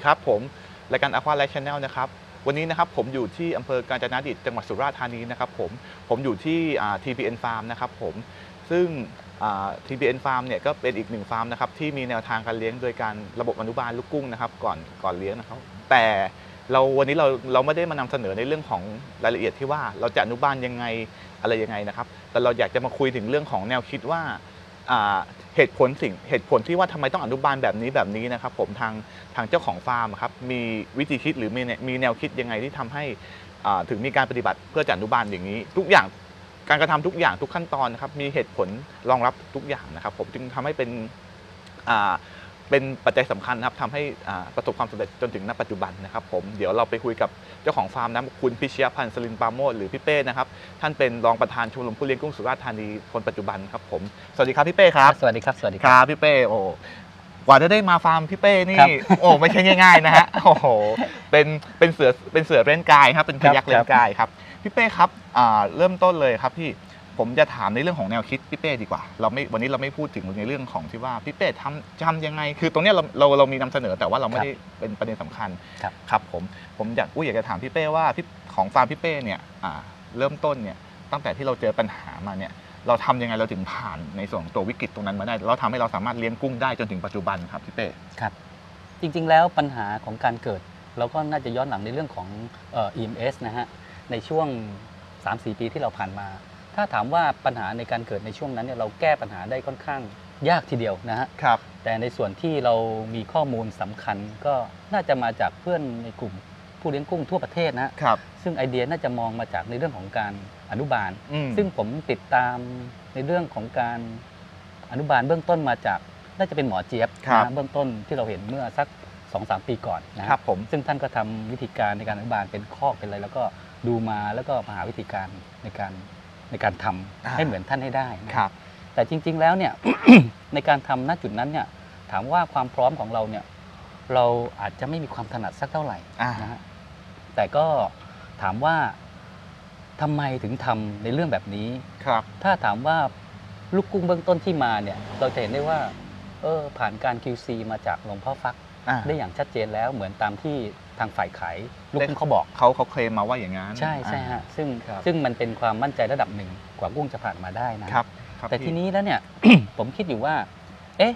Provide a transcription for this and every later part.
ดีครับผมรายการ Aqua Life Channel นะครับวันนี้นะครับผมอยู่ที่อำเภอกาญจนดิตจังหวัดสุราษฎร์ธานีนะครับผมผมอยู่ที่ TPN Farm นะครับผมซึ่ง TPN Farm เนี่ยก็เป็นอีกหนึ่งฟาร์มนะครับที่มีแนวทางการเลี้ยงโดยการระบบอนุบาลลูกกุ้งนะครับก่อนก่อนเลี้ยงนะครับ แต่เราวันนี้เราเราไม่ได้มานำเสนอในเรื่องของรายละเอียดที่ว่าเราจะอนุบาลยังไงอะไรยังไงนะครับ แต่เราอยากจะมาคุยถึงเรื่องของแนวคิดว่า เหตุผลสิ่งเหตุผลที่ว่าทำไมต้องอนุบาลแบบนี้แบบนี้นะครับ ผมทางทางเจ้าของฟาร์มครับมีวิธีคิดหรือมีมีแนวคิดยังไงที่ทำให้อ่าถึงมีการปฏิบัติเพื่อจัดอนุบาลอย่างนี้ ทุกอย่างการกระทำทุกอย่างทุกขั้นตอนนะครับมีเหตุผลรองรับทุกอย่างนะครับ ผมจึงทำให้เป็นอ่า เป็นปัจจัยสำคัญนะครับทำให้อ่าประสบความสำเร็จจนถึงณปัจจุบันนะครับผมเดี๋ยวเราไปคุยกับเจ้าของฟาร์มนะคุณพิชยพันธ์สลินปราโมดหรือพี่เป้นะครับท่านเป็นรองประธานชมรมผู้เลี้ยงกุ้งสุราษฎร์ธานีคนปัจจุบันครับผมสวัสดีครับพี่เป้ครับสวัสดีครับสวัสดีคครับรับพี่เป้โอ้กว่าจะได้มาฟาร์มพี่เป้นี่ครับโอ้ไม่ใช่ง่ายๆนะฮะโอ้โหเป็นเป็นเสือเป็นเสือเล่นกายครับเป็นพยักครับเล่นกายครับพี่เป้ครับอ่าเริ่มต้นเลยครับพี่ ผมจะถามในเรื่องของแนวคิดพี่เป้ดีกว่า เราไม่วันนี้เราไม่พูดถึงในเรื่องของที่ว่าพี่เป้ทำทำยังไง คือตรงเนี้ยเราเราเรามีนำเสนอแต่ว่าเราไม่ได้เป็นประเด็นสำคัญครับ ครับผมผมอยากอุ้ยอยากจะถามพี่เป้ว่าพี่ของฟาร์มพี่เป้เนี่ยอ่าเริ่มต้นเนี่ยตั้งแต่ที่เราเจอปัญหามาเนี่ยเราทำยังไงเราถึงผ่านในส่วนของตัววิกฤตตรงนั้นมาได้ เราทำให้เราสามารถเลี้ยงกุ้งได้จนถึงปัจจุบันครับพี่เป้ ครับจริงๆแล้วปัญหาของการเกิดเราก็น่าจะย้อนหลังในเรื่องของเอ่อ EMS นะฮะในช่วง 3-4 ปีที่เราผ่านมา ถ้าถามว่าปัญหาในการเกิดในช่วงนั้นเนี่ยเราแก้ปัญหาได้ค่อนข้างยากทีเดียวนะฮะครับ แต่ในส่วนที่เรามีข้อมูลสำคัญก็น่าจะมาจากเพื่อนในกลุ่มผู้เลี้ยงกุ้งทั่วประเทศนะฮะครับ ซึ่งไอเดียน่าจะมองมาจากในเรื่องของการอนุบาลอืมซึ่งผมติดตามในเรื่องของการอนุบาลเบื้องต้นมาจากน่าจะเป็นหมอเจี๊ยบครับนะเบื้องต้นที่เราเห็นเมื่อสัก2อสปีก่อนนะฮะครับผมซึ่งท่านก็ทำวิธีการในการอนุบาลเป็นคอกเป็นอะไร แล้วก็ดูมาแล้วก็มาหาวิธีการในการ ในการทำอ่าให้เหมือนท่านให้ได้นะครับ แต่จริง ๆ แล้วเนี่ยในการทำณจุดนั้นเนี่ยถามว่าความพร้อมของเราเนี่ยเราอาจจะไม่มีความถนัดสักเท่าไหร่อ่านะฮะแต่ก็ถามว่าทำไมถึงทำในเรื่องแบบนี้ครับ ถ้าถามว่าลูกกุ้งเบื้องต้นที่มาเนี่ย เราจะเห็นได้ว่า เออผ่านการ QC มาจากหลวงพ่อฟัก อ่า ได้อย่างชัดเจนแล้วเหมือนตามที่ทางฝ่ายขายลูกได้ กุ้งเขาบอก เขาเขาเคลมมาว่าอย่างนั้นใช่ใช่อ่าฮะซึ่งครับ ซึ่งมันเป็นความมั่นใจระดับหนึ่งกว่ากุ้งจะผ่านมาได้นะ ครับครับแต่พี่ทีนี้แล้วเนี่ย ผมคิดอยู่ว่า เอ๊ะ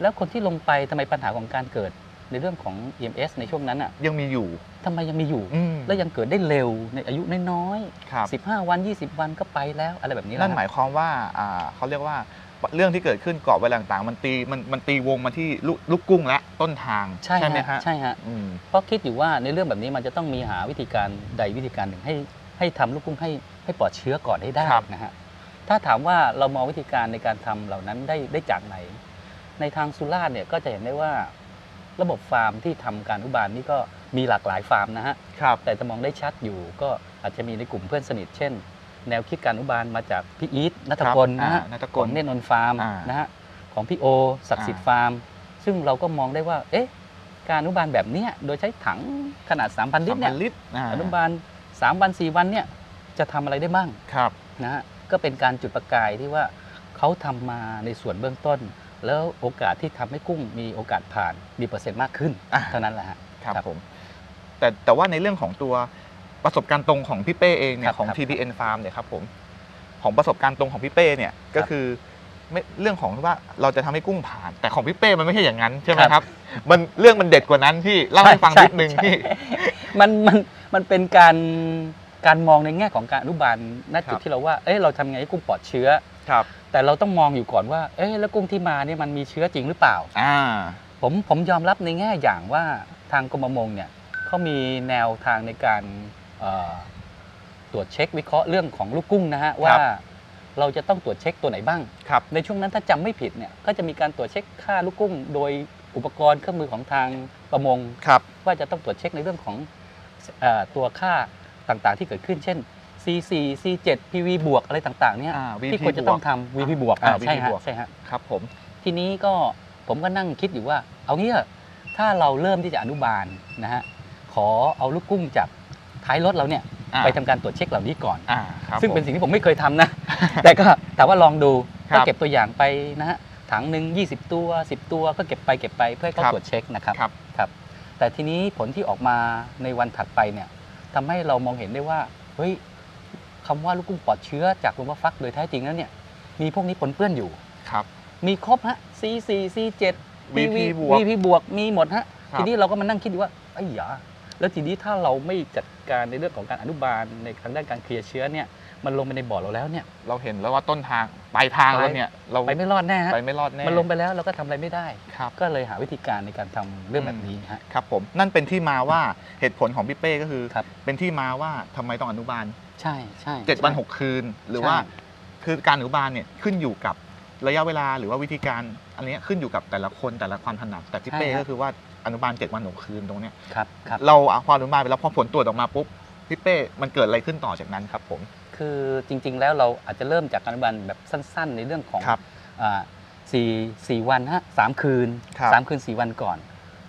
แล้วคนที่ลงไปทำไมปัญหาของการเกิดในเรื่องของ EMS ในช่วงนั้นอะยังมีอยู่ทำไมยังมีอยู่ อืมแล้วยังเกิดได้เร็วในอายุน้อยครับ ๆ15 วัน 20 วันก็ไปแล้วอะไรแบบนี้นั่นแะหมายความว่าอ่าเขาเรียกว่า เรื่องที่เกิดขึ้นกรอบไว้ต่างๆมันตีมันมันตีวงมาที่ลูกลูกกุ้งและต้นทางใช่ไหมฮะฮะใช่ฮะอืมเพราะคิดอยู่ว่าในเรื่องแบบนี้มันจะต้องมีหาวิธีการใดวิธีการหนึ่งให้ให้ทำลูกกุ้งให้ให้ปลอดเชื้อก่อนให้ได้ครับนะฮะถ้าถามว่าเรามองวิธีการในการทำเหล่านั้นได้ได้จากไหน ในทางสุราษฎร์เนี่ยก็จะเห็นได้ว่า ระบบฟาร์มที่ทำการอนุบาลนี่ก็มีหลากหลายฟาร์มนะฮะครับแต่จะมองได้ชัดอยู่ก็อาจจะมีในกลุ่มเพื่อนสนิท เช่น แนวคิดการอนุบาลมาจากพี่อีทนัทพลนะฮะอ่านัทพลของเนตรนนท์ฟาร์มอ่านนะฮะของพี่โอศักดิ์สิทธิ์อ่าฟาร์ม ซึ่งเราก็มองได้ว่าเอ๊ะการอนุบาลแบบเนี้ยโดยใช้ถังขนาด 3,000 ลิตรเนี่ย3,000ลิตรอ่าอนุบาล 3 วัน 4 วันเนี่ยจะทำอะไรได้บ้างครับนะฮะก็เป็นการจุดประกายที่ว่าเขาทำมาในส่วนเบื้องต้น แล้วโอกาสที่ทำให้กุ้งมีโอกาสผ่านมีเปอร์เซ็นต์มากขึ้นอ่าเท่านั้นแหละฮะครับครับผมแต่แต่ว่าในเรื่องของตัว ประสบการณ์ตรงของพี่เป้เองเนี่ครัยบของ ครับ TPN Farm เนี่ยครับผมของประสบการณ์ตรงของพี่เป้เนี่ยก็คือไม่เรื่องของว่าเราจะทำให้กุ้งผ่าน แต่ของพี่เป้มันไม่ใช่อย่างนั้นใช่ไหมครับ มันเรื่องมันเด็ดกว่านั้นที่เล่าให้ฟังใช่นิดนึงใช่พี่ มันมันมันเป็นการการมองในแง่ของการอนุบาลณครับจุดที่เราว่า เอ้ยเราทำไงให้กุ้งปลอดเชื้อ ครับแต่เราต้องมองอยู่ก่อนว่า เอ๊ะแล้วกุ้งที่มาเนี่ยมันมีเชื้อจริงหรือเปล่า อ่า ผมผมยอมรับในแง่อย่างว่าทางกรมประมงเนี่ยเขามีแนวทางในการเอ่อ ตรวจเช็ควิเคราะห์เรื่องของลูกกุ้งนะฮะว่าเราจะต้องตรวจเช็คตัวไหนบ้างครับในช่วงนั้นถ้าจำไม่ผิดเนี่ยก็จะมีการตรวจเช็คค่าลูกกุ้ง โดยอุปกรณ์เครื่องมือของทางประมงครับว่าจะต้องตรวจเช็คในเรื่องของเออตัวค่าต่างๆ ที่เกิดขึ้นเช่น C4 C7 PV บวกอะไรต่างๆเนี่ยอ่า VP ที่ควรจะต้องทำ VP บวกอ่าอ่าใช่ VP ฮะบวกใช่ฮะครับผมทีนี้ก็ผมก็นั่งคิดอยู่ว่า เอางี้เถอะถ้าเราเริ่มที่จะอนุบาลนะฮะขอเอาลูกกุ้งจาก ท้ายรถเราเนี่ยอ่า ไปทำการตรวจเช็คเหล่านี้ก่อน อ่าครับซึ่งเป็นผม สิ่งที่ผมไม่เคยทำนะ แต่ก็แต่ว่าลองดูครัก็บเก็บตัวอย่างไปนะฮะถังหนึ่ง20 ตัว 10 ตัวก็เก็บไปเก็บไปเพื่อให้เขาครับตรวจเช็คนะครับครับ ครับ แต่ทีนี้ผลที่ออกมาในวันถัดไปเนี่ยทำให้เรามองเห็นได้ว่าเฮ้ยคำว่าลูกกุ้งปลอดเชื้อจากลมว่าฟักโดยแท้จริงแล้วเนี่ยมีพวกนี้ปนเปื้อนอยู่ ครับ มีครบฮะ C4 C7 VP บวก VP บวกมีหมดฮะ ครับ ทีนี้เราก็มานั่งคิดดูว่าไอ้หยา แล้วทีนี้ถ้าเราไม่จัดการในเรื่องของการอนุบาลในทางด้านการเคลียร์เชื้อเนี่ยมันลงไปในบ่อเราแล้วเนี่ย เราเห็นแล้วว่าต้นทางปลายทางไปเราเนี่ยเราไปไม่รอดแน่ฮะไปไม่รอดแน่มันลงไปแล้วเราก็ทำอะไรไม่ได้ ครับ ก็เลยหาวิธีการในการทำเรื่องแบบนี้ฮะ ครับผมนั่นเป็นที่มาว่าเหตุผลของพี่เป้ก็คือ ครับ เป็นที่มาว่าทำไมต้องอนุบาล ใช่ใช่7 วัน ใช่ 6 คืน หรือใช่ว่าคือการอนุบาลเนี่ยขึ้นอยู่กับระยะเวลาหรือว่าวิธีการอันเนี้ยขึ้นอยู่กับแต่ละคนแต่ละความถนัดแต่พี่เป้ก็คือว่า อนุบาล7วัน6คืนตรงเนี้ยครับครับเราเอาความอนุบาลไปแล้วพอผลตรวจออกมาปุ๊บพี่เป้มันเกิดอะไรขึ้นต่อจากนั้นครับผม คือจริง ๆ แล้วเราอาจจะเริ่มจากการอนุบาลแบบสั้น ๆ ในเรื่องของครับ อ่าสี่สี่วันฮะสามคืนครับ สามคืนสี่วันก่อน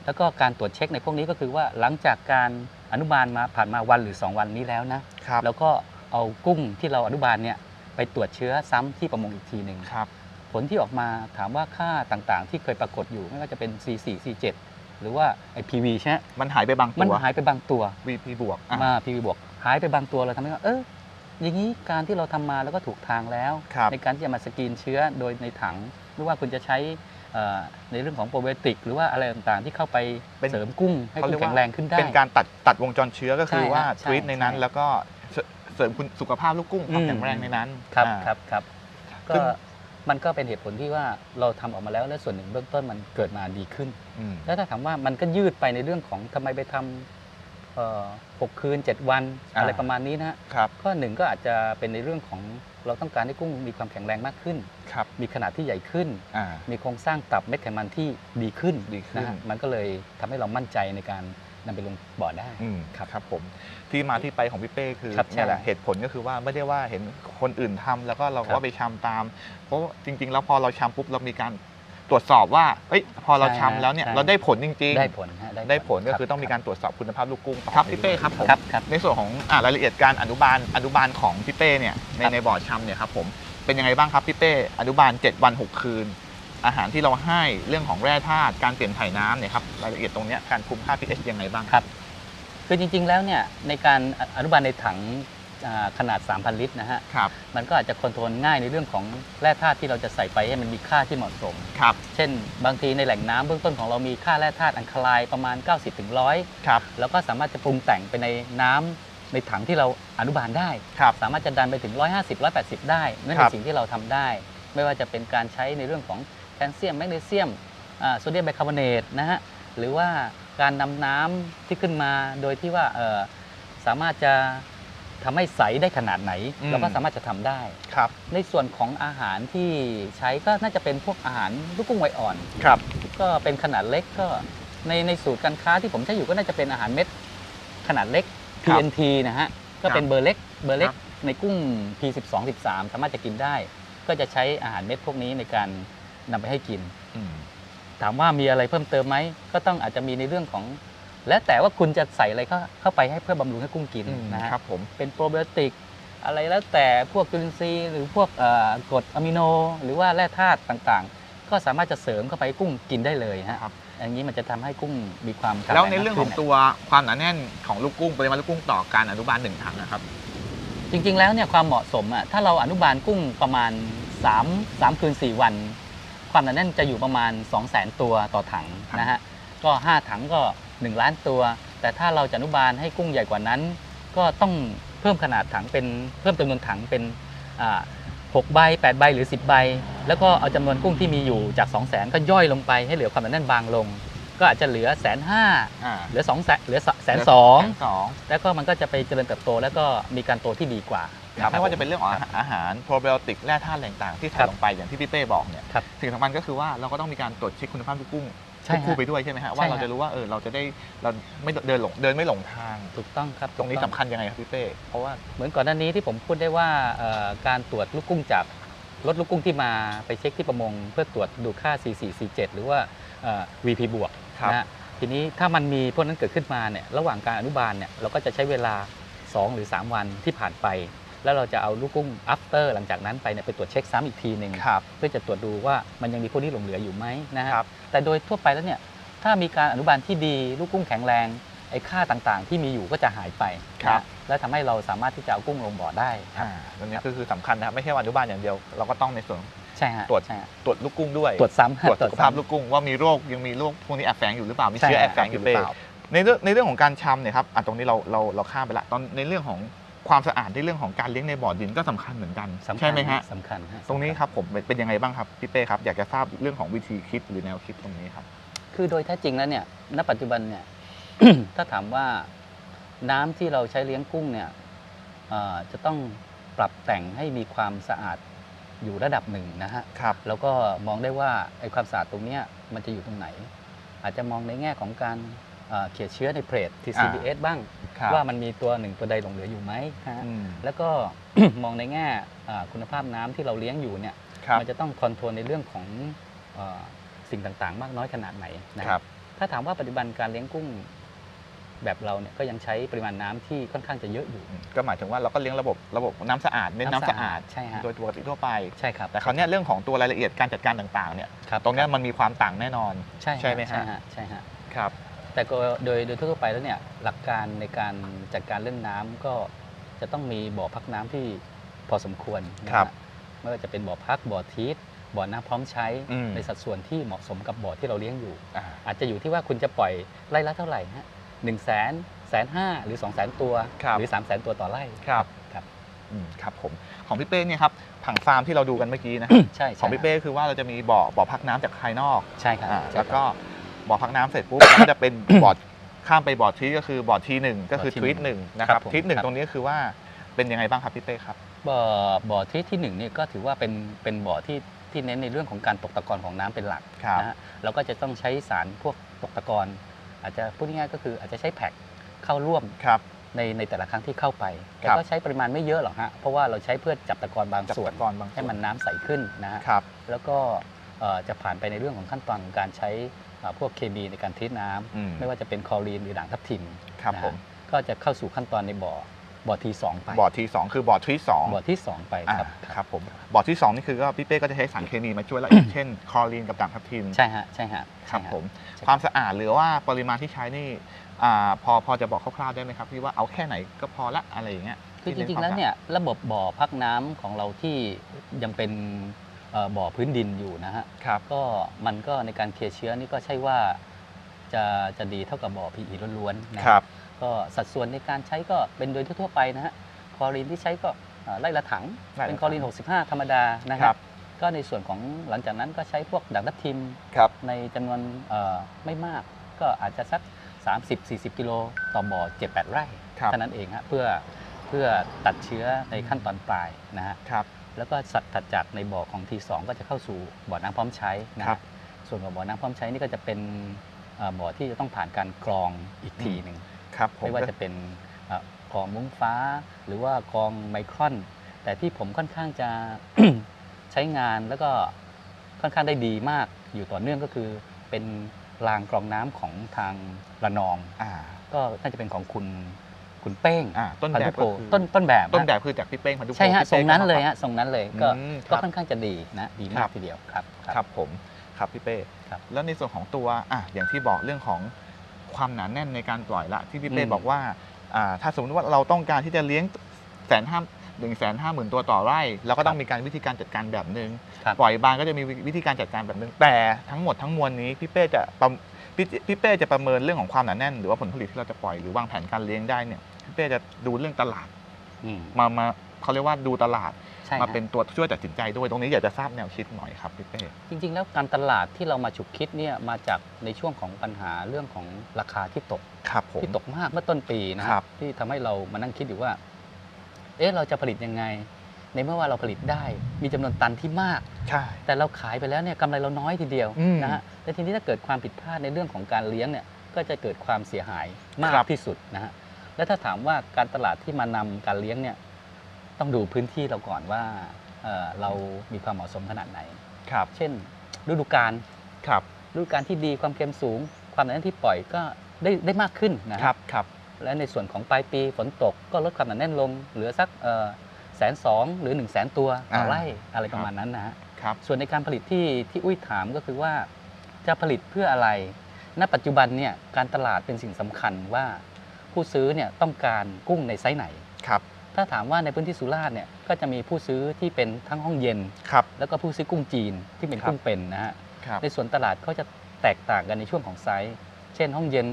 แล้วก็การตรวจเช็คในพวกนี้ก็คือว่าหลังจากการอนุบาลมาผ่านมาวันหรือ 2 วันนี้แล้วนะ ครับแล้วก็เอากุ้งที่เราอนุบาลเนี่ยไปตรวจเชื้อซ้ำที่ประมงอีกทีหนึ่งครับ ผลที่ออกมาถามว่าค่าต่างๆ ที่เคยปรากฏอยู่ไม่ว่าจะเป็น C4 C7 หรือว่าไอ PV ใช่ไหมมันหายไปบางมันตัวหายไปบางตัว VP บวกอะมา PV บวกหายไปบางตัวเราทำให้ว่าเอออย่างนี้การที่เราทำมาแล้วก็ถูกทางแล้ว ครับในการที่จะมาสกรีนเชื้อโดยในถัง ไม่ว่าคุณจะใช้เอ่อในเรื่องของโปรไบโอติก หรือว่าอะไรต่างๆ ที่เข้าไปเป็น เสริมกุ้งให้เขากุ้เรียงกว่าแข็งแรงขึ้นได้ เป็นการตัดตัดวงจรเชื้อก็คือใช่ฮะว่าใช่ทวีตในนั้น ใช่แล้วก็เสเสริมคุณสุขภาพลูกกุ้งความอืม แข็งแรงในนั้นครับอ่า ครับครับซึ่ก็ง มันก็เป็นเหตุผลที่ว่าเราทำออกมาแล้วและส่วนหนึ่งเบื้องต้นมันเกิดมาดีขึ้นอืมแล้วถ้าถามว่ามันก็ยืดไปในเรื่องของทำไมไปทำเอ่อหกคืน 7 วันอ่าอะไรประมาณนี้นะฮะครับข้อหนึ่งก็อาจจะเป็นในเรื่องของเราต้องการให้กุ้งมีความแข็งแรงมากขึ้นครับมีขนาดที่ใหญ่ขึ้นอ่ามีโครงสร้างตับเม็ดไขมันที่ดีขึ้นดีขึ้นนะฮะมันก็เลยทำให้เรามั่นใจในการ นำไปลงบ่อได้อืมครับครับผมที่มาที่ไปของพี่เป้คือครับเนี่ยแหละใช่เหตุผลก็คือว่าไม่ได้ว่าเห็นคนอื่นทำแล้วก็เราครับก็ไปชำตาม เพราะจริง ๆ แล้วพอเราชำปุ๊บเรามีการตรวจสอบว่าเอ้ยพอเราใช่ชำแล้วเนี่ยใช่ เราได้ผลจริง ๆ ได้ผลฮะได้ผลก็รับคือต้องมีการตรวจสอบคุณภาพลูกกุ้งครับพี่เป้ครับผมครับครับ ในส่วนของอ่ารายละเอียดการอนุบาลอนุบาลของพี่เป้เนี่ยในครับ ในบ่อชำเนี่ยครับผมเป็นยังไงบ้างครับพี่เป้อนุบาล 7 วัน 6 คืน อาหารที่เราให้เรื่องของแร่ธาตุการเปลี่ยนถ่ายน้ำเนี่ยครับรายละเอียดตรงเนี้ยการคุมค่า pH ยังไงบ้างครับ คือจริงๆแล้วเนี่ยในการอนุบาลในถังอ่าขนาด 3,000 ลิตรนะฮะครับมันก็อาจจะคอนโทรลง่ายในเรื่องของแร่ธาตุที่เราจะใส่ไปให้มันมีค่าที่เหมาะสม ครับ เช่น บางทีในแหล่งน้ำเบื้องต้นของเรามีค่าแร่ธาตุอันคลายประมาณ 90-100ถึง100ครับ แล้วก็สามารถจะปรุงแต่งไปในน้ำในถังที่เราอนุบาลได้ครับสามารถจะดันไปถึง 150 180 ได้ นั่นครัเป็นบสิ่งที่เราทำได้ ไม่ว่าจะเป็นการใช้ในเรื่องของ แคลเซียมแมกนีเซียมอ่าโซเดียมไบคาร์บอเนตนะฮะหรือว่าการนำน้ำที่ขึ้นมาโดยที่ว่าเอ่อสามารถจะทำให้ใสได้ขนาดไหนอืมเราก็สามารถจะทำได้ครับในส่วนของอาหารที่ใช้ก็น่าจะเป็นพวกอาหารลูกกุ้งไวอ่อนครับก็เป็นขนาดเล็กก็ในในสูตรการค้าที่ผมใช้อยู่ก็น่าจะเป็นอาหารเม็ดขนาดเล็กครับ TNT นะฮะก็เป็นเบอร์เล็กเบอร์เล็กครับในกุ้ง P12 13 สามารถจะกินได้ ก็จะใช้อาหารเม็ดพวกนี้ในการ นำไปให้กิน อืมถามว่ามีอะไรเพิ่มเติมไหม ก็ต้องอาจจะมีในเรื่องของ แล้วแต่ว่าคุณจะใส่อะไรเข้าเข้าไปให้เพื่อบำรุงให้กุ้งกินอืมนะฮะ ครับผม เป็นโปรไบโอติก อะไรแล้วแต่พวกจุลินทรีย์หรือพวกเอ่อกรดอะมิโน หรือว่าแร่ธาตุต่างๆ ก็สามารถจะเสริมเข้าไปให้กุ้งกินได้เลยฮะครับ อย่างนี้มันจะทำให้กุ้งมีความข็แล้วงในมากเรื่องของขึ้ตัวความหนาแน่นของลูกกุ้งปริมาณลูกกุ้งต่อการอนุบาลหนึ่งถังนะครับ จริงๆแล้วเนี่ยความเหมาะสมอะถ้าเราอนุบาลกุ้งประมาณ3 3คืน 4 วัน ความหนาแน่นจะอยู่ประมาณ 2 0 0 0 0 0 ตัวต่อถังครับนะฮะก็ 5 ถังก็ 1 ล้านตัว แต่ถ้าเราจะอนุบาลให้กุ้งใหญ่กว่านั้น ก็ต้องเพิ่มขนาดถังเป็นเพิ่มจำนวนถังเป็นอ่า6ใบ8ใบหรือ 10 ใบ แล้วก็เอาจำนวนกุ้งที่มีอยู่จาก 2 0 0 0 0 0ก็ย่อยลงไปให้เหลือความหนาแน่นบางลง ก็อาจจะเหลือแสนห้าอ่าเหลือสองแสนเหลือแสนสองแสนสองแล้วก็มันก็จะไปเจริญเติบโตแล้วก็มีการโตที่ดีกว่า ครับนไม่ว่าจะเป็นเรื่องของคบอาหารโปรไบโอติกแร่ธาตุอะไรต่างๆที่ครัใส่บลงไปอย่างที่พี่เป้บอกเนี่ยครับสิ่งสำคัญก็คือว่าเราก็ต้องมีการตรวจเช็คคุณภาพลูกกุ้งใช่ควบคู่ฮะไปด้วยใช่ไหมฮะว่าใช่ฮะ เราจะรู้ว่าเออเราจะได้เราไม่เดินหลงเดินไม่หลงทาง ถูกต้องครับตรงนี้ถูสำกอคัญยังไงครับพี่เป้เพราะว่า เหมือนก่อนหน้านี้ที่ผมพูดได้ว่าเอ่อการตรวจลูกกุ้งจากรถลูกกุ้งที่มาไปเช็คที่ประมง เพื่อตรวจดูค่า C4 C7 หรือว่าเอ่อ VP บวกครับ นะฮะทีนี้ถ้ามันมีพวกนั้นเกิดขึ้นมาเนี่ยระหว่างการอนุบาลเนี่ยเราก็จะใช้เวลา 2 หรือ 3 วันที่ผ่านไป แล้วเราจะเอาลูกกุ้ง after หลังจากนั้นไปเนี่ยไปตรวจเช็คซ้ำอีกทีหนึ่งครับ เพื่อจะตรวจดูว่ามันยังมีพวกนี้หลงเหลืออยู่ไหมนะฮะครับแต่โดยทั่วไปแล้วเนี่ยถ้ามีการอนุบาลที่ดีลูกกุ้งแข็งแรงไอ้ค่าต่างๆ ที่มีอยู่ก็จะหายไปครับ นะและทำให้เราสามารถที่จะเอากุ้งลงบ่อได้ครับอ่าตรงนี้ก็คือสำคัญนะครับไม่ใช่ว่าอนุบาลอย่างเดียว เราก็ต้องในส่วน ใช่ฮะตรวจ ใช่ฮะตรวจลูกกุ้งด้วยตรวจซ้ำฮะตรวจสุขภาพซ้ำ ลูกกุ้งว่ามีโรคยังมีโรคพวกนี้แอบแฝงอยู่หรือเปล่ามีใช่เชื้อแอบฮะแฝงอยู่หหรืรืออเปเปล่าล่า ในเรื่องในเรื่องของการชำเนี่ยครับอะตรงนี้เราเราเราข้ามไปละตอนในเรื่องของ ความสะอาดในเรื่องของการเลี้ยงในบ่อดินก็สำคัญเหมือนกันสำคัญใช่ไหมฮะสำคัญฮะตรงนี้สำญครับผมเป็นเป็นยังไงบ้างครับพี่เป้ครับอยากจะทราบเรื่องของวิธีคิดหรือแนวคิดตรงนี้ครับ คือโดยแท้จริงแล้วเนี่ยณปัจจุบันเนี่ยถ้าถามว่าน้ำที่เราใช้เลี้ยงกุ้งเนี่ยเอ่อจะต้องปรับแต่งให้มีความสะอาดอยู่ระดับหนึ่งนะฮะครับแล้วก็มองได้ว่าไอ้ความสะอาดตรงเนี้ยมันจะอยู่ตรงไหน อาจจะมองในแง่ของการ เอ่อเขียนเชื้อในเพลท TCBS บ้างครับว่ามันมีตัวหนึ่งตัวใดหลงเหลืออยู่ไหมนะฮะอืมแล้วก็มองในแง่อ่าคุณภาพน้ำที่เราเลี้ยงอยู่เนี่ยครับมันจะต้องคอนโทรลในเรื่องของเออสิ่งต่างๆ มากน้อยขนาดไหนนะครับ ถ้าถามว่าปัจจุบันการเลี้ยงกุ้งแบบเราเนี่ยก็ยังใช้ปริมาณน้ำที่ค่อนข้างจะเยอะอยู่ ก็หมายถึงว่าเราก็เลี้ยงระบบระบบน้ำสะอาดเน้นน้ำสะอาดใช่ฮะโดยปกติทั่วไปใช่ครับแต่คราวเนี้ยเรื่องของตัวรายละเอียดการจัดการต่างๆเนี่ยครับตรงเนี้ยมันมีความต่างแน่นอนใช่ใช่ไหมฮะใช่ฮะใช่ฮะครับ แต่ก็โดยโดยทั่วๆไปแล้วเนี่ยหลักการในการจัดการเรื่องน้ำก็จะต้องมีบ่อพักน้ำที่พอสมควรนะฮะครับไม่ว่าจะเป็นบ่อพักบ่อทีสบ่อน้ำพร้อมใช้อืมในสัดส่วนที่เหมาะสมกับบ่อที่เราเลี้ยงอยู่อ่าอาจจะอยู่ที่ว่าคุณจะปล่อยไร่ละเท่าไหร่ฮะหนึ่งแสนแสนห้าหรือ2 0 0แสนตัวครับหรือ3 0 0แสนตัวต่อไร่ครับครับอืมครับผมของพี่เป้เนี่ยครับผังฟาร์มที่เราดูกันเมื่อกี้นะใช่ของพี่เป้คือว่าเราจะมีบ่อบ่อพักน้ำจากภายนอกใช่ครับอ่าใช่ครับแล้วก็ บ่อพักน้ำเสร็จปุ๊บแล้วก็จะเป็นบ่อข้ามไปบ่อทีก็คือบ่อทีหนึ่งก็คือบ่อที่ทวีตหนึ่งนะครับครับผมทวีตหนึ่งครับตรงนี้คือว่าเป็นยังไงบ้างครับพี่เป้ครับบ่อบ่อที่ที่หนึ่งนี่ก็ถือว่าเป็นเป็นบ่อที่ที่เน้นในเรื่องของการตกตะกอนของน้ำเป็นหลักครับนะฮะเราก็จะต้องใช้สารพวกตกตะกอนอาจจะพูดง่ายๆก็คืออาจจะใช้แพ็คเข้าร่วมครับในในแต่ละครั้งที่เข้าไป แต่ครับก็ใช้ปริมาณไม่เยอะหรอกฮะ เพราะว่าเราใช้เพื่อจับตะกอนบางจับส่วนตะกอนบางส่วนให้มันน้ำใสขึ้นนะฮะครับแล้วก็เอ่อจะผ่านไปในเรื่องของขั้นตอนของการใช้เอ่อ พวกเคมีในการทรีตน้ำอืมไม่ว่าจะเป็นคลอรีนหรือด่างทับทิมครับนะฮะผมก็จะเข้าสู่ขั้นตอนในบ่อบ่อทีสองไปบ่อทีสองคือบ่อทวีตสองบ่อที่สองไปอ่าครับครับผมบ่อที่สองนี่คือก็พี่เป้ก็จะใช้สารเคมีมาช่วยแล้วอย่างเช่น คลอรีนกับด่างทับทิมใช่ฮะใช่ฮะครับใช่ฮะผมใช่ความสะอาดหรือว่าปริมาณที่ใช้นี่อ่าพอพอจะบอกคร่าวๆได้ไหมครับพี่ว่าเอาแค่ไหนก็พอละอะไรอย่างเงี้ยคือจที่ริงๆคาแล้วมสะอาดเนี่ยระบบบ่อพักน้ำของเราที่ยังเป็นเอ่อ บ่อพื้นดินอยู่นะฮะครับก็มันก็ในการเคลียร์เชื้อนี่ก็ใช่ว่าจะจะดีเท่ากับบ่อ PE ล้วนๆนะฮะครับ ก็สัดส่วนในการใช้ก็เป็นโดยทั่วๆไปนะฮะคลอรีนที่ใช้ก็เอ่อไล่ละถังไล่ละเป็นคลอรีน 65 ธรรมดานะคครัรับบก็ในส่วนของหลังจากนั้นก็ใช้พวกด่างทับทิมครับในจำนวนเอ่อไม่มาก ก็อาจจะสัก 30-40 กิโลต่อบ่อ 7-8 ไร่ครับเท่านั้นเองฮะเพื่อเพื่อตัดเชื้อในขั้นตอนปลายนะฮะครับ แล้วก็สัตว์ถัดจากในบ่อของ T2 ก็จะเข้าสู่บ่อน้ำพร้อมใช้นะครัฮะบส่วนของบ่อน้ำพร้อมใช้นี่ก็จะเป็นเอ่อบ่อที่จะต้องผ่านการกรองอีกทีหนึ่งครับผมไม่ว่าจะเป็นเอ่อกรองมุ้งฟ้า หรือว่ากรองไมครอน แต่ที่ผมค่อนข้างจะ ใช้งานแล้วก็ค่อนข้างได้ดีมากอยู่ต่อเนื่องก็คือเป็นรางกรองน้ำของทางระนอง อ่า ก็น่าจะเป็นของคุณ คุณเป้งอ่าต้นพันแบธุบโพก็คือต้นต้นแบบต้นฮะแบบคือจากพี่เป้งพันธุโพใช่ฮะพี่ทรงนั้นก็มาเลยปรับฮะทรงนั้นเลยก็อืมก็ครับ ค่อนข้างจะดีนะดีคมารักบ ทีเดียวครับ ครับผมครับพี่เป้ครับ แล้วในส่วนของตัวอะอย่างที่บอกเรื่องของความหนาแน่นในการปล่อยละที่พี่เป้อืมบอกว่าอ่าถ้าสมมติว่าเราต้องการที่จะเลี้ยงแสนห้าหนึ่งแสนห้าหมื่นตัวต่อไร่เราก็ต้องมีการวิธีการจัดการแบบหนึ่งครับ ปล่อยบานก็จะมีวิธีการจัดการแบบหนึ่งแต่ทั้งหมดทั้งมวลนี้พี่เป้จะประ พี่พี่เป้จะประเมินเรื่องของความหนาแน่น หรือว่าผลผลิตที่เราจะปล่อยหรือวางแผนการเลี้ยงได้เนี่ยพี่เป้จะดูเรื่องตลาดอืมมามาเขาเรียกว่าดูตลาดใช่มาฮะเป็นตัวช่วยตัดสินใจด้วยตรงนี้อยากจะทราบแนวคิดหน่อยครับพี่เป้ จริง ๆ แล้วการตลาดที่เรามาฉุกคิดเนี่ยมาจากในช่วงของปัญหาเรื่องของราคาที่ตก ครับผม ที่ตกมากเมื่อต้นปีนะคครัรับบที่ทำให้เรามานั่งคิดอยู่ว่า เอ๊ะเราจะผลิตยังไง ในเมื่อว่าเราผลิตได้ มีจำนวนตันที่มาก ใช่ แต่เราขายไปแล้วเนี่ยกำไรเราน้อยทีเดียวอืมนะฮะและทีนี้ถ้าเกิดความผิดพลาดในเรื่องของการเลี้ยงเนี่ยก็จะเกิดความเสียหายมากครับที่สุดนะฮะและถ้าถามว่าการตลาดที่มานำการเลี้ยงเนี่ยต้องดูพื้นที่เราก่อนว่าเอ่อเรามีความเหมาะสมขนาดไหนครับ เช่น ฤดูกาลครับฤดูกาลที่ดีความเค็มสูง ความหนาแน่นที่ปล่อยก็ได้ได้มากขึ้นนะฮะครับครับ และในส่วนของปลายปีฝนตกก็ลดความหนาแน่นลงเหลือสัก แสนสองหรือ1นึ่งแสนตัวต่ออาไร่อะไรประมาณนั้นนะฮะครับส่วนในการผลิตที่ที่อุ้ยถามก็คือว่า จะผลิตเพื่ออะไร ณ ปัจจุบันเนี่ยการตลาดเป็นสิ่งสำคัญว่าผู้ซื้อเนี่ยต้องการกุ้งในไซส์ไหนครับถ้าถามว่าในพื้นที่สุราษฎร์เนี่ยก็จะมีผู้ซื้อที่เป็นทั้งห้องเย็นครับแล้วก็ผู้ซื้อกุ้งจีนที่เป็นครับกุ้งเป็นนะฮะครับในส่วนตลาดก็จะแตกต่างกันในช่วงของไซส์เช่นห้องเย็น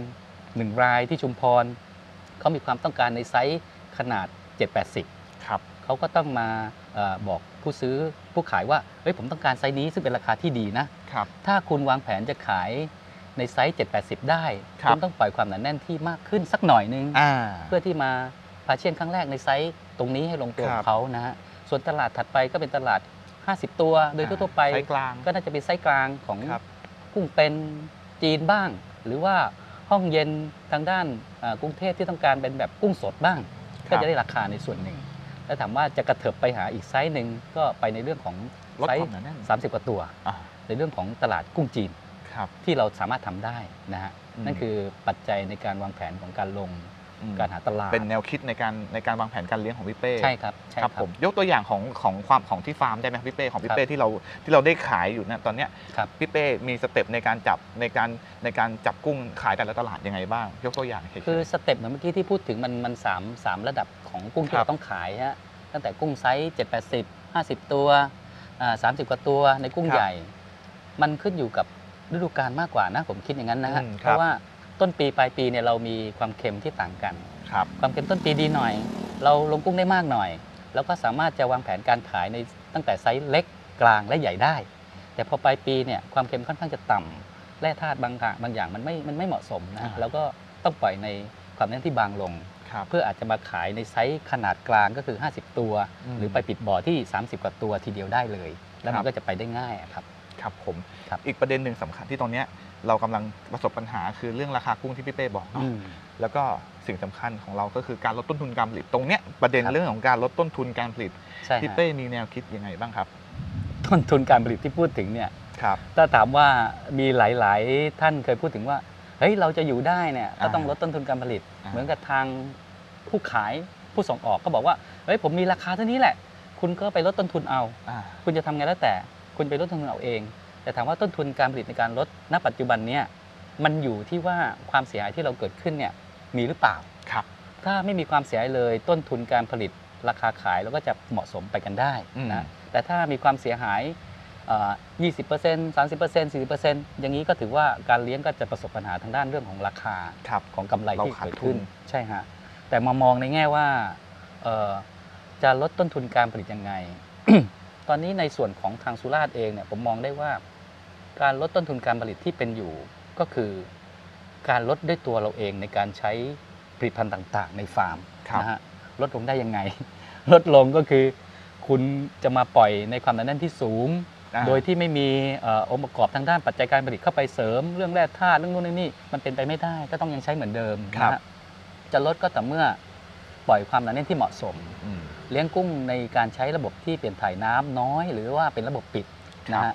หนึ่งรายที่ชุมพรเขามีความต้องการในไซส์ขนาด 780ครับ เขาก็ต้องมาเออบอกผู้ซื้อผู้ขายว่าเฮ้ยผมต้องการไซส์นี้ซึ่งเป็นราคาที่ดีนะครับถ้าคุณวางแผนจะขายในไซส์ 780 ได้ครับคุณต้องปล่อยความหนาแน่นที่มากขึ้นสักหน่อยนึงอ่าเพื่อที่มาพาเชียนครั้งแรกในไซส์ตรงนี้ให้ลงตัวคขรัอบงเขานะฮะ ส่วนตลาดถัดไปก็เป็นตลาด 50 ตัว โดยทั่วๆไปไซส์กลางก็น่าจะเป็นไซส์กลางของครับกุ้งเป็นจีนบ้าง หรือว่าห้องเย็นทางด้านอ่ากรุงเทพที่ต้องการเป็นแบบกุ้งสดบ้างคก็รับจะได้ราคาในส่วนหนึ่ง แล้วถามว่าจะกระเถิบไปหาอีกไซส์หนึ่งก็ไปในเรื่องของลดไซคส์วามหนาแน่น30กว่าตัวอ่าในเรื่องของตลาดกุ้งจีนครับที่เราสามารถทำได้นะฮะอืมนั่นคือปัจจัยในการวางแผนของการลงอืม การหาตลาด เป็นแนวคิดในการในการวางแผนการเลี้ยงของพี่เป้ใช่ครับใช่ครับผมยกตัวอย่างของของความของที่ฟาร์มได้ไหมครับพี่เป้ของพี่ครับเป้ที่เราที่เราได้ขายอยู่นะตอนเนี้ยครับพี่เป้มีสเต็ปในการจับในการในการจับกุ้งขายแต่ละตลาดยังไงบ้าง ยกตัวอย่างเฉยๆคือสเต็ปเหมือนเมื่อกี้ที่พูดถึงมันมันสามสามระดับของกุ้งที่ครับเราต้องขายฮะตั้งแต่กุ้งไซส์7 80 50ตัวอ่า30กว่าตัวในกุ้งครับใหญ่ มันขึ้นอยู่กับฤดูกาลมากกว่านะผมคิดอย่างนั้นนะฮะอืมครับเพราะว่า ต้นปีปลายปีเนี่ยเรามีความเค็มที่ต่างกัน ครับความเค็มต้นปีดีหน่อย เราลงกุ้งได้มากหน่อย แล้วก็สามารถจะวางแผนการขายในตั้งแต่ไซส์เล็กกลางและใหญ่ได้ แต่พอปลายปีเนี่ยความเค็มค่อนข้างจะต่ำแร่ธาตุบางอย่างบางอย่างมันไม่มันไม่เหมาะสมนะอ่าแล้วก็ต้องปล่อยในความแน่นที่บางลงครับเพื่ออาจจะมาขายในไซส์ขนาดกลางก็คือ 50 ตัวอืมหรือไปปิดบ่อที่ 30 กว่าตัวทีเดียวได้เลย แล้วครัมันบก็จะไปได้ง่ายอะครับครับผมครับอีกประเด็นหนึ่งสำคัญที่ตอนเนี้ย เรากำลังประสบปัญหาคือเรื่องราคากุ้งที่พี่เป้บอกเนาะอืมแล้วก็สิ่งสำคัญของเราก็คือการลดต้นทุนการผลิตตรงเนี้ยประเด็นครับเรื่องของการลดต้นทุนการผลิตใช่พี่ฮะเป้มีแนวคิดยังไงบ้างครับ ต้นทุนการผลิตที่พูดถึงเนี่ยครับถ้าถามว่ามีหลาย ๆ ท่านเคยพูดถึงว่าเฮ้ยเราจะอยู่ได้เนี่ยก็ต้องอ่าลดต้นทุนการผลิตอ่าเหมือนกับทางผู้ขายผู้ส่งออกก็บอกว่าเฮ้ยผมมีราคาเท่านี้แหละ คุณก็ไปลดต้นทุนเอาอ่าคุณจะทำไงแล้วแต่ คุณไปลดต้นทุนเอาเอง แต่ถามว่าต้นทุนการผลิตในการลดณปัจจุบันเนี่ยมันอยู่ที่ว่าความเสียหายที่เราเกิดขึ้นเนี่ยมีหรือเปล่า ครับ ถ้าไม่มีความเสียหายเลยต้นทุนการผลิตราคาขายแล้วก็จะเหมาะสมไปกันได้อืมนะ แต่ถ้ามีความเสียหายเอ่อ20% 30% 40%อย่างนี้ก็ถือว่าการเลี้ยงก็จะประสบปัญหาทางด้านเรื่องของราคาครับของกำไรเราที่ขาดเกิดทุขึ้นนใช่ฮะ แต่มามองในแง่ว่าเอ่อจะลดต้นทุนการผลิตยังไง ตอนนี้ในส่วนของทางสุราษฎร์เองเนี่ยผมมองได้ว่า การลดต้นทุนการผลิตที่เป็นอยู่ก็คือการลดด้วยตัวเราเองในการใช้ผลิตภัณฑ์ต่าง ๆ ในฟาร์มครับนะฮะลดลงได้ยังไง ลดลงก็คือคุณจะมาปล่อยในความหนาแน่นที่สูงอ่าโดยที่ไม่มีเอ่อองค์ประกอบทางด้านปัจจัยการผลิตเข้าไปเสริม เรื่องแร่ธาตุเรื่องนู่นเรื่องนี่มันเป็นไปไม่ได้ก็ต้องยังใช้เหมือนเดิมครับนะฮะจะลดก็แต่อเมื่อปล่อยความหนาแน่นที่เหมาะสมอืมเลี้ยงกุ้งในการใช้ระบบที่เปลี่ยนถ่ายน้ำน้อย หรือว่าเป็นระบบปิดครับนะฮะ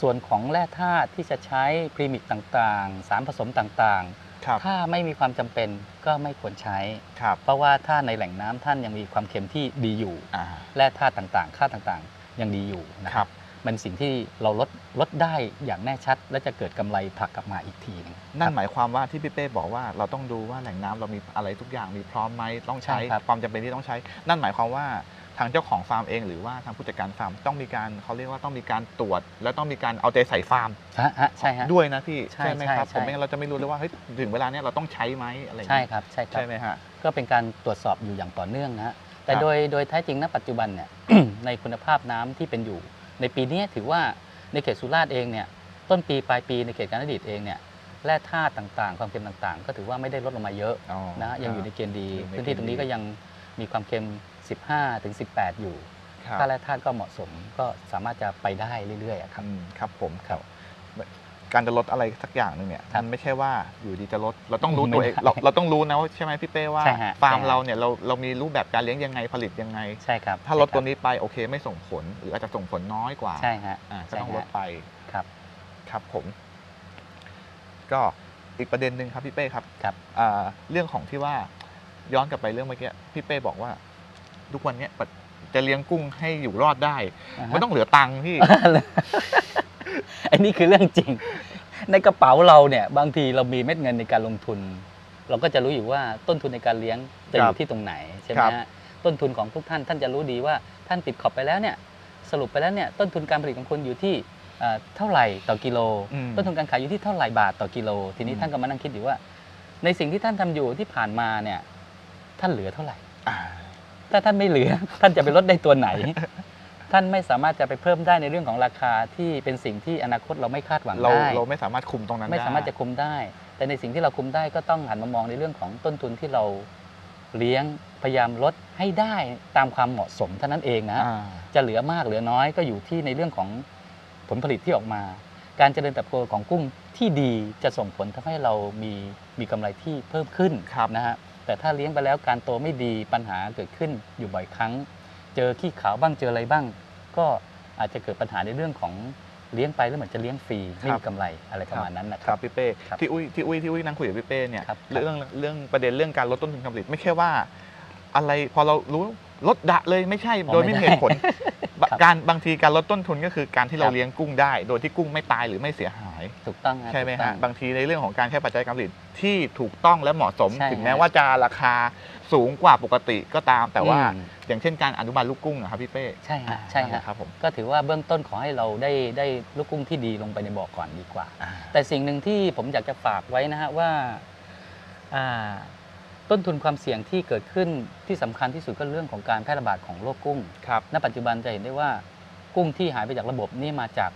ส่วนของแร่ธาตุที่จะใช้พรีมิกต่างๆ สารผสมต่างครับๆ ถ้าไม่มีความจำเป็นก็ไม่ควรใช้ ครับเพราะว่าถ้าในแหล่งน้ำท่านยังมีความเค็มที่ดีอยู่ อ่าแร่ธาตุต่างๆ ค่าต่างๆ ยังดีอยู่นะคครัรับ บ มันสิ่งที่เราลดลดได้อย่างแน่ชัด และจะเกิดกำไรผลักกลับมาอีกทีหนึง นั่คนรับหมายความว่าที่พี่เป้บอกว่าเราต้องดูว่าแหล่งน้ำเรามีอะไรทุกอย่างมีพร้อมไหมต้องใช้ใช่ครับ ความจำเป็นที่ต้องใช้ นั่นหมายความว่า ทางเจ้าของฟาร์มเองหรือว่าทางผู้จัดการฟาร์มต้องมีการเขาเรียกว่าต้องมีการตรวจ และต้องมีการเอาใจใส่ฟาร์มฮะฮะใช่ฮะ ด้วยนะพี่ใช่ไหมครับใช่ ผมไม่งั้นเราจะไม่รู้เลยว่าเฮ้ยถึงเวลาเนี้ยเราต้องใช้ไหมอะไรอย่างใช่เงี้ยครับใช่ครับ ใช่ไหมฮะ ก็เป็นการตรวจสอบอยู่อย่างต่อเนื่องนะฮะแต่ครับ โดยโดยแท้จริงณปัจจุบันเนี่ย ในคุณภาพน้ำที่เป็นอยู่ ในปีนี้ถือว่าในเขตสุราษฎร์เองเนี่ยต้นปีปลายปีในเขตการนดิตเองเนี่ยแร่ธาตุต่างๆ ความเค็มต่างๆ ก็ถือว่าไม่ได้ลดลงมาเยอะอ๋อ นะฮะยังอยู่ในเกณฑ์ดี อยู่ในพื้นที่เกณฑ์ตรงนี้ดี ก็ยังมีความเค็ม 15 ถึง 18 อยู่ครับค่าแร่ธาตุก็เหมาะสมก็สามารถจะไปได้เรื่อยๆอะครับ อืมครับผมครับ การจะลดอะไรสักอย่างหนึ่งเนี่ยครับมันไม่ใช่ว่าอยู่ดีจะลดเราต้องรู้ไม่ตัวเองได้เราเราต้องรู้นะว่าใช่ไหมพี่เป้ว่า ใช่ฮะฟาร์มใช่ฮะ เราเนี่ยเราเรามีรูปแบบการเลี้ยงยังไงผลิตยังไง ใช่ครับถ้าลดใช่ครับตัวนี้ไปโอเคไม่ส่งผล หรืออาจจะส่งผลน้อยกว่าใช่ฮะอ่าก็ใช่ต้องลฮะดไป ครับ ครับผม ก็อีกประเด็นหนึ่งครับพี่เป้ครับครับ อ่าเรื่องของที่ว่าย้อนกลับไปเรื่องเมื่อกี้พี่เป้บอกว่า ทุกวันเนี้ยจะเลี้ยงกุ้งให้อยู่รอดได้าฮะไม่ต้องเหลือตังค์พี่ อันนี้คือเรื่องจริง ในกระเป๋าเราเนี่ย บางทีเรามีเม็ดเงินในการลงทุน เราก็จะรู้อยู่ว่าต้นทุนในการเลี้ยงจะอครัยู่บที่ตรงไหนใช่ไหคมรับ ฮะต้นทุนของทุกท่านท่านจะรู้ดีว่าท่านติดขอบไปแล้วเนี่ยสรุปไปแล้วเนี่ยต้นทุนการผลิตของคุณอยู่ที่เอ่อเท่าไหร่ต่อกิโล อืม ต้นทุนการขายอยู่ที่เท่าไหร่บาทต่อกิโล ทีนี้อืม ท่านก็มานั่งคิดอยู่ว่า ในสิ่งที่ท่านทำอยู่ที่ผ่านมาเนี่ยท่านเหลือเท่าไหร่ อ่า ถ้าท่านไม่เหลือ ท่านจะไปลดได้ตัวไหน ท่านไม่สามารถจะไปเพิ่มได้ในเรื่องของราคาที่เป็นสิ่งที่อนาคตเราไม่คาดหวังเราได้เราไม่สามารถคุมตรงนั้นไม่ได้สามารถจะคุมได้ แต่ในสิ่งที่เราคุมได้ก็ต้องหันมามองในเรื่องของต้นทุนที่เราเลี้ยงพยายามลดให้ได้ตามความเหมาะสมเท่านั้นเองนะ อ่าจะเหลือมากเหลือน้อยก็อยู่ที่ในเรื่องของผลผลิตที่ออกมา การเจริญเติบโตของกุ้งที่ดีจะส่งผลทำให้เรามีมีกำไรที่เพิ่มขึ้นครับ นะฮะ แต่ถ้าเลี้ยงไปแล้วการโตไม่ดีปัญหาเกิดขึ้นอยู่บ่อยครั้ง เจอขี้ขาวบ้างเจออะไรบ้าง ก็อาจจะเกิดปัญหาในเรื่องของเลี้ยงไปแล้วเหมือนจะเลี้ยงฟรีไม่มีกำไรอะไรประมาณนั้นนะคครัรับ บพี่เป้ครับที่อุ้ยที่อุ้ยที่อุ้ยนั่งคุยกับพี่เป้เนี่ยครับเรื่องเรื่องประเด็นเรื่องการลดต้นทุนการผลิตไม่ใช่ว่า อะไรพอเรารู้ลดดะเลยไม่ใช่อ๋อโดยไม่มีไม่เหได้ตุผลครับ การบางทีการลดต้นทุนก็คือการที่เราครับเลี้ยงกุ้งได้ โดยที่กุ้งไม่ตายหรือไม่เสียหาย ถูกต้องฮะใช่ไหมถูกต้ฮะองบางทีในเรื่องของการใช้ปัจจัยการผลิตที่ถูกต้องและเหมาะสมใช่ถึงฮะแม้ว่าจะราคาสูงกว่าปกติก็ตาม แต่ว่าอืมอย่างเช่นการอนุบาลลูกกุ้งอะครับพี่เป้ใช่ฮะใช่นั่นแหฮะละครับผมก็ถือว่าเบื้องต้นขอให้เราได้ได้ลูกกุ้งที่ดีลงไปในบ่อก่อนดีกว่าอ่าแต่สิ่งหนึ่งที่ผมอยากจะฝากไว้นะฮะว่าอ่า ต้นทุนความเสี่ยงที่เกิดขึ้นที่สำคัญที่สุดก็เรื่องของการแพร่ระบาดของโรคกุ้งครับณปัจจุบันจะเห็นได้ว่ากุ้งที่หายไปจากระบบนี่มาจาก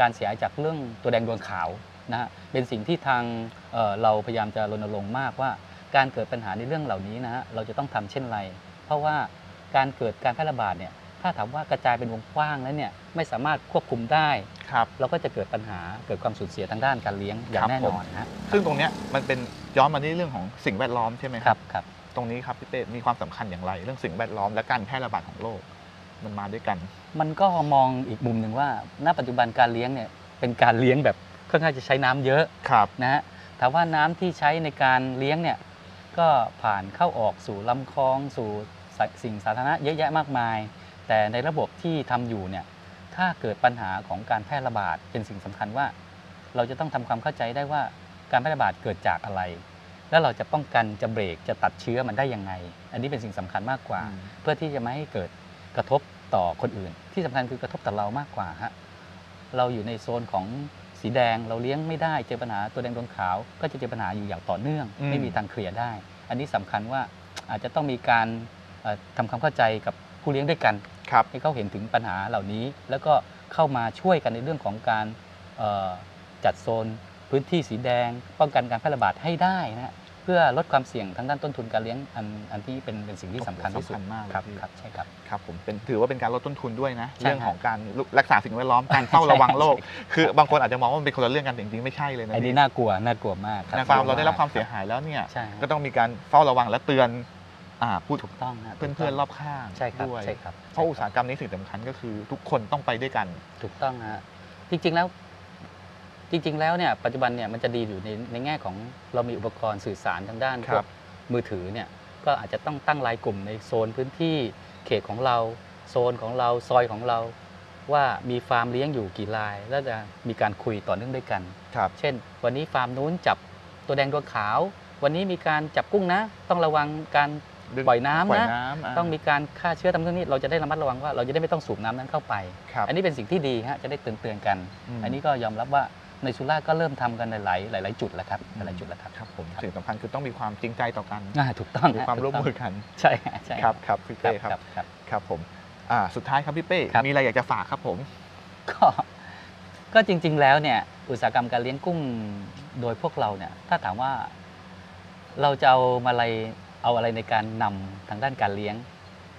การเสียหายจากเรื่องตัวแดงดวงขาวนะฮะเป็นสิ่งที่ทางเอ่อเราพยายามจะรณรงค์มากว่า การเกิดปัญหาในเรื่องเหล่านี้นะฮะเราจะต้องทำเช่นไร เพราะว่าการเกิดการแพร่ระบาดเนี่ยถ้าถามว่ากระจายเป็นวงกว้างแล้วเนี่ยไม่สามารถควบคุมได้ครับเราก็จะเกิดปัญหาเกิดความสูญเสียทางด้านการเลี้ยงอย่าครังบแน่ผนมอนนะฮะซึ่งตรงเนี้ยมันเป็น ย้อนมาที่เรื่องของสิ่งแวดล้อมใช่ไหมครับครับตรงนี้ครับพี่เป้มีความสำคัญอย่างไร เรื่องสิ่งแวดล้อมและการแพร่ระบาดของโรคมันมาด้วยกัน มันก็มองอีกมุมหนึ่งว่า ณปัจจุบันการเลี้ยงเนี่ยเป็นการเลี้ยงแบบค่อนข้างจะใช้น้ำเยอะครับนะฮะถามว่าน้ำที่ใช้ในการเลี้ยงเนี่ยก็ผ่านเข้าออกสู่ลำคลองสู่สสิ่งสาธารณะเยอะแยะมากมาย แต่ในระบบที่ทำอยู่เนี่ยถ้าเกิดปัญหาของการแพร่ระบาดเป็นสิ่งสำคัญว่า เราจะต้องทำความเข้าใจได้ว่า การแพร่ระบาดเกิดจากอะไร แล้วเราจะป้องกันจะเบรกจะตัดเชื้อมันได้ยังไง อันนี้เป็นสิ่งสำคัญมากกว่าอืมเพื่อที่จะไม่ให้เกิดกระทบต่อคนอื่น ที่สำคัญคือกระทบต่อเรามากกว่าฮะเราอยู่ในโซนของสีแดงเราเลี้ยงไม่ได้เจอปัญหาตัวแดงดวงขาว ก็จะเจอปัญหาอยู่อย่างต่อเนื่องอืมไม่มีทางเคลียร์ได้ อันนี้สำคัญว่าอาจจะต้องมีการเอ่อทำความเข้าใจกับผู้เลี้ยงด้วยกันครับให้เขาเห็นถึงปัญหาเหล่านี้ แล้วก็เข้ามาช่วยกันในเรื่องของการเอ่อจัดโซน พื้นที่สีแดง ป้องกันการแพร่ระบาดให้ได้นะฮะเพื่อลดความเสี่ยงทางด้านต้นทุนการเลี้ยงอันอันที่เป็นเป็นสิ่งที่สำคัญที่สุดสำคัญมากเลยครับพี่ ครับใช่ครับ ครับผมเป็นถือว่าเป็นการลดต้นทุนด้วยนะ ใช่เรื่องของการรักษาสิ่งแวดล้อมการเฝ้าระวังโรคคือบางคนอาจจะมองว่ามันเป็นคนละเรื่องกันแต่จริงๆไม่ใช่เลยนะไอ้นี่พี่น่ากลัวน่ากลัวมากคบในฟาร์มเราได้รับความเสียหายแล้วเนี่ยใช่ฮะก็ต้องมีการเฝ้าระวังและเตือนอ่าผู้ถูกต้องฮะเพื่อนๆรอบข้างใช่ครับด้วยใช่ครับเพราะอุตสาหกรรมนี้สิ่งสำคัญก็คือทุกคนต้องไปด้วยกัน ถูกต้องฮะจริงๆแล้ว จริง ๆ แล้วเนี่ยปัจจุบันเนี่ยมันจะดีอยู่ในในแง่ของเรามีอุปกรณ์สื่อสารทางด้านครับพวกมือถือเนี่ยก็อาจจะต้องตั้งรายกลุ่มในโซนพื้นที่เขตของเราโซนของเราซอยของเรา ว่ามีฟาร์มเลี้ยงอยู่กี่ราย แล้วจะมีการคุยต่อเนื่องด้วยกัน ครับ เช่น วันนี้ฟาร์มนู้นจับตัวแดงดวงขาว วันนี้มีการจับกุ้งนะ ต้องระวังการปล่อยน้ำปล่อยนะ น้ำาต้องมีการฆ่าเชื้อทำเรื่องนี้เราจะได้ระมัดระวังว่าเราจะได้ไม่ต้องสูบน้ำนั้นเข้าไป ครับอันนี้เป็นสิ่งที่ดีฮะจะได้เตือนเตือนๆกัน มอันนี้ก็ยอมรับว่า ในสุราษฎร์ก็เริ่มทำกันหลายๆหลาย ๆ จุดแล้วครับหลายๆจุดแล้วครับครับผมสิ่งสำคัญคือต้องมีความจริงใจต่อกันอ่าถูกต้องมีฮะความร่วมถูกมืต้องกันใช่ฮะใช่ครับครับพี่ครับเป้ครับครับครับครับผมอ่าสุดท้ายครับพี่เป้ครับมีอะไรอยากจะฝากครับผมก็ก็จริง ๆ แล้วเนี่ยอุตสาหกรรมการเลี้ยงกุ้งโดยพวกเราเนี่ยถ้าถามว่าเราจะเอามาอะไรเอาอะไรในการนำทางด้านการเลี้ยง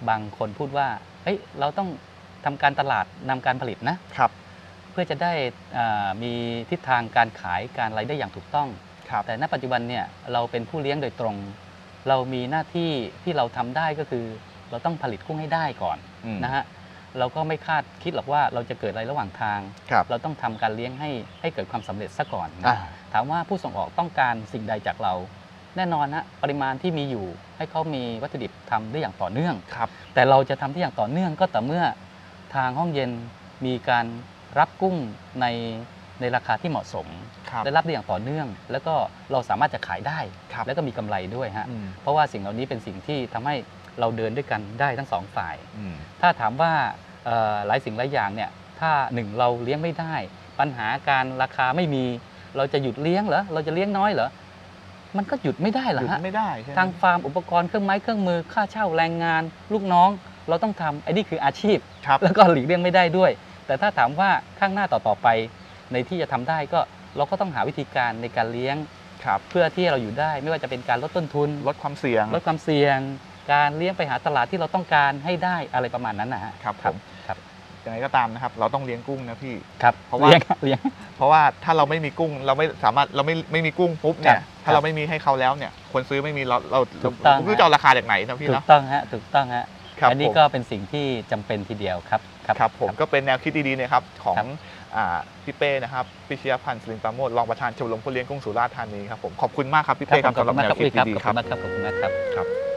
บางคนพูดว่าเฮ้ยเราต้องทำการตลาดนำการผลิตนะครับเพื่อจะได้อ่ามีทิศทางการขายการอะไรได้อย่างถูกต้องครับแต่ณปัจจุบันเนี่ยเราเป็นผู้เลี้ยงโดยตรง เรามีหน้าที่ที่เราทำได้ก็คือ เราต้องผลิตกุ้งให้ได้ก่อนอืมนะฮะเราก็ไม่คาดคิดหรอกว่าเราจะเกิดอะไรระหว่างทางครับเราต้องทำการเลี้ยงให้ให้เกิดความสำเร็จซะก่อนนะอ่าถามว่าผู้ส่งออกต้องการสิ่งใดจากเรา แน่นอนนะปริมาณที่มีอยู่ให้เขามีวัตถุดิบทำได้อย่างต่อเนื่องครับแต่เราจะทำที่อย่างต่อเนื่องก็ต่อเมื่อทางห้องเย็นมีการ รับกุ้งในในราคาที่เหมาะสมครับได้รับได้อย่างต่อเนื่อง แล้วก็เราสามารถจะขายได้ครับแล้วก็มีกำไรด้วยฮะอืมเพราะว่าสิ่งเหล่านี้เป็นสิ่งที่ทำให้เราเดินด้วยกันได้ทั้งสองฝ่ายอืมถ้าถามว่าเอ่อหลายสิ่งหลายอย่างเนี่ยถ้าหนึ่งเราเลี้ยงไม่ได้ ปัญหาการราคาไม่มี เราจะหยุดเลี้ยงเหรอเราจะเลี้ยงน้อยเหรอมันก็หยุดไม่ได้หรหอยุดฮะไม่ได้ใช่ไหมทางฟาร์มอุปกรณ์เครื่องไม้เครื่องมือค่าเช่าแรงงาน ลูกน้อง เราต้องทำไอ้นี่คืออาชีพครับแล้วก็หลีกเลี่ยงไม่ได้ด้วย แต่ถ้าถามว่าข้างหน้าต่อๆไปในที่จะทำได้ก็เราก็ต้องหาวิธีการในการเลี้ยงครับเพื่อที่เราอยู่ได้ไม่ว่าจะเป็นการลดต้นทุน ลดความเสี่ยง ลดความเสี่ยง การเลี้ยงไปหาตลาดที่เราต้องการให้ได้อะไรประมาณนั้นนะฮะครับผมครับยังไงก็ตามนะครับ เราต้องเลี้ยงกุ้งนะพี่ครับเพราะว่าเลี้ยงเลี้ยงเพราะว่าถ้าเราไม่มีกุ้งเราไม่สามารถเราไม่ไม่มีกุ้งปุ๊บเนี่ครัยบถ้าเราไม่มีให้เขาแล้วเนี่ยคนซื้อไม่มีเราเราถูกต้องเราไม่รู้จะเอาราคาจากไหนนะพี่ถูเนาะกต้องฮะถูกต้องฮะ ครับอันนี้ผมก็เป็นสิ่งที่จำเป็นทีเดียวครับ ครับผมก็เป็นแนวคิดดีๆนะครับของครับอ่าพี่เป้นะครับพิชยพันธ์สลินปราโมดรองประธานชมรมผู้เลี้ยงกุ้งสุราษฎร์ธานีครับผมขอบคุณมากครับพี่ครับเป้ครับขอบสำหรับคุณมากแนครับวคิดพี่ครับดีขอบๆคคุรับณมากครับขอบคุณมากครับ ครับ